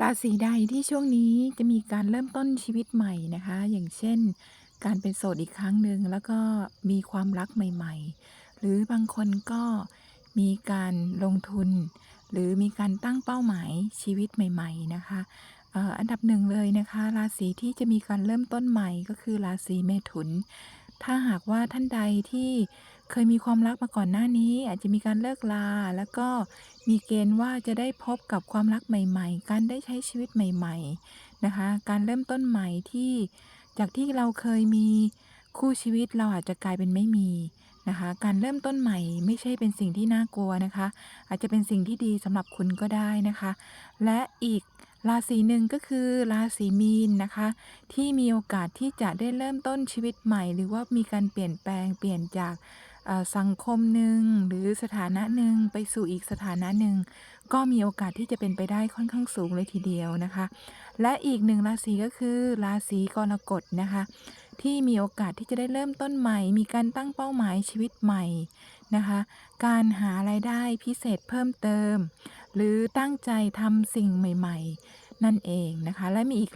ราศีใดที่ช่วงนี้จะมีการเริ่มต้นชีวิตใหม่นะคะ อย่างเช่น การเป็นโสดอีกครั้งหนึ่งแล้วก็มีความรักใหม่ ๆ หรือบางคนก็มีการลงทุน หรือมีการตั้งเป้าหมายชีวิตใหม่ ๆ นะคะอันดับหนึ่งเลยนะคะ ราศีที่จะมีการเริ่มต้นใหม่ก็คือราศีเมถุน ถ้าหากว่าท่านใดที่เคยมีความรักมาก่อนหน้านี้ อาจจะมีการเลิกลา แล้วก็มีเกณฑ์ว่าจะได้พบกับความรักใหม่ ๆ การได้ใช้ชีวิตใหม่ ๆนะคะ การเริ่มต้นใหม่ที่จากที่เราเคยมีคู่ชีวิตเราอาจจะกลายเป็นไม่มีนะคะ การเริ่มต้นใหม่ไม่ใช่เป็นสิ่งที่น่ากลัวนะคะ อาจจะเป็นสิ่งที่ดีสำหรับคุณก็ได้นะคะ และอีก ราศีหนึ่งก็คือราศีมีนนะคะ ที่มีโอกาสที่จะได้เริ่มต้นชีวิตใหม่ หรือว่ามีการเปลี่ยนแปลงเปลี่ยนจากสังคมหนึ่งหรือสถานะหนึ่งไปสู่อีกสถานะหนึ่งก็มีโอกาสที่จะเป็นไปได้ค่อนข้างสูงเลยทีเดียวนะคะ และอีกหนึ่งราศีก็คือ ราศีกรกฎนะคะ ที่มีโอกาสที่จะได้เริ่มต้นใหม่ มีการตั้งเป้าหมายชีวิตใหม่ นะคะ การหารายได้พิเศษเพิ่มเติม หรือตั้งใจทำสิ่งใหม่ ๆ นั่นเองนะคะ และมีอีก